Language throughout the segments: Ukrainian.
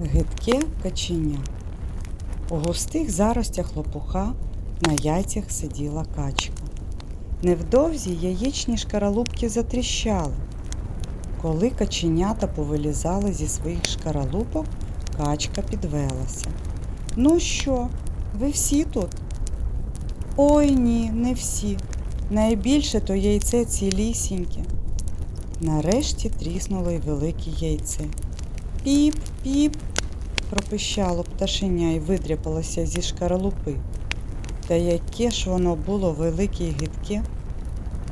Гидке каченя. У густих заростях лопуха на яйцях сиділа качка. Невдовзі яєчні шкаралупки затріщали. Коли каченята повилізали зі своїх шкаралупок, качка підвелася. Ну що, ви всі тут? Ой ні, не всі. Найбільше то яйце цілісіньке. Нарешті тріснуло й велике яйце. Піп, піп, пропищало пташеня і видряпалося зі шкаралупи. Та яке ж воно було велике і гидке.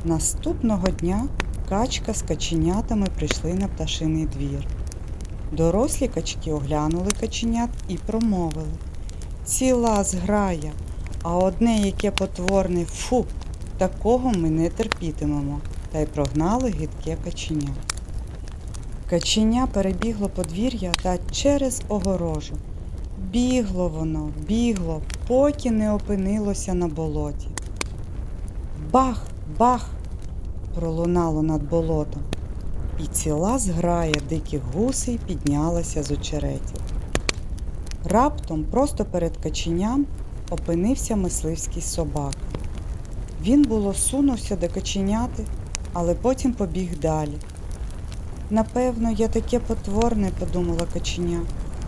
Наступного дня качка з каченятами прийшли на пташиний двір. Дорослі качки оглянули каченят і промовили. Ціла зграя, а одне яке потворне фу, такого ми не терпітимемо, та й прогнали гидке каченя. Каченя перебігло подвір'я та через огорожу. Бігло воно, бігло, поки не опинилося на болоті. Бах, бах! пролунало над болотом, і ціла зграя диких гусей піднялася з очеретів. Раптом просто перед каченям опинився мисливський собака. Він було сунувся до каченяти, але потім побіг далі. Напевно, я таке потворне, подумала каченя,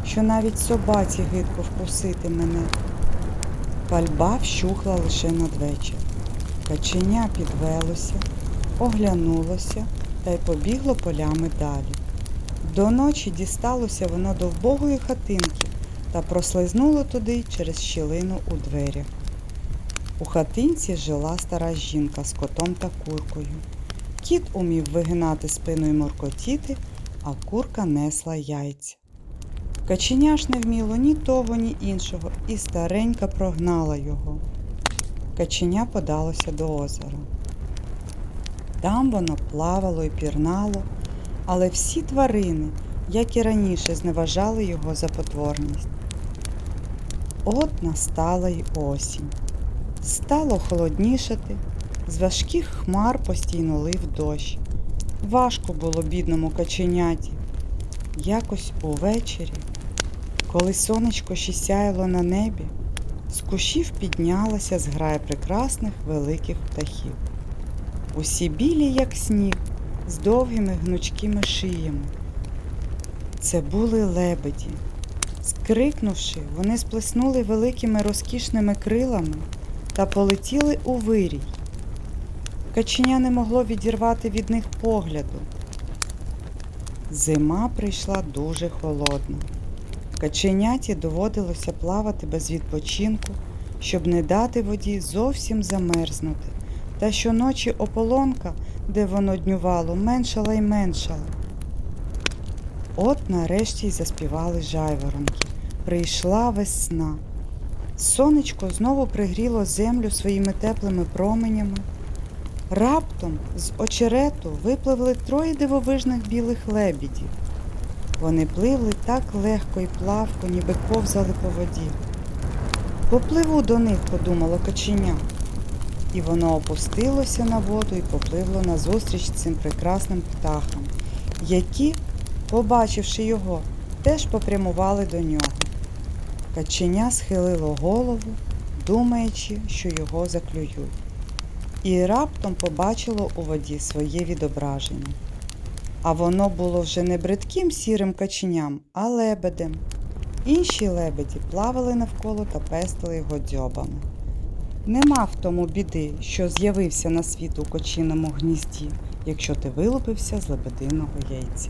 що навіть собаці гидко вкусити мене. Пальба вщухла лише надвечір. Каченя підвелося, оглянулося та й побігло полями далі. До ночі дісталося воно до вбогої хатинки та прослизнуло туди через щілину у дверях. У хатинці жила стара жінка з котом та куркою. Кіт умів вигинати спину і моркотіти, а курка несла яйця. Каченя ж не вміло ні того, ні іншого, і старенька прогнала його. Каченя подалося до озера. Там воно плавало і пірнало, але всі тварини, як і раніше, зневажали його за потворність. От настала й осінь. Стало холоднішати, з важких хмар постійно лив дощ. Важко було бідному каченяті. Якось увечері, коли сонечко ще сяяло на небі, з кущів піднялася зграя прекрасних великих птахів. Усі білі, як сніг, з довгими гнучкими шиями. Це були лебеді. Скрикнувши, вони сплеснули великими розкішними крилами та полетіли у вирій. Каченя не могло відірвати від них погляду. Зима прийшла дуже холодна. Каченяті доводилося плавати без відпочинку, щоб не дати воді зовсім замерзнути. Та щоночі ополонка, де воно днювало, меншала й меншала. От нарешті й заспівали жайворонки. Прийшла весна. Сонечко знову пригріло землю своїми теплими променями. Раптом з очерету випливли троє дивовижних білих лебідів. Вони пливли так легко і плавко, ніби ковзали по воді. Попливу до них, подумало каченя. І воно опустилося на воду і попливло назустріч цим прекрасним птахам, які, побачивши його, теж попрямували до нього. Каченя схилило голову, думаючи, що його заклюють, і раптом побачило у воді своє відображення. А воно було вже не бридким сірим каченям, а лебедем. Інші лебеді плавали навколо та пестили його дзьобами. Нема в тому біди, що з'явився на світ у кочиному гнізді, якщо ти вилупився з лебединого яйця.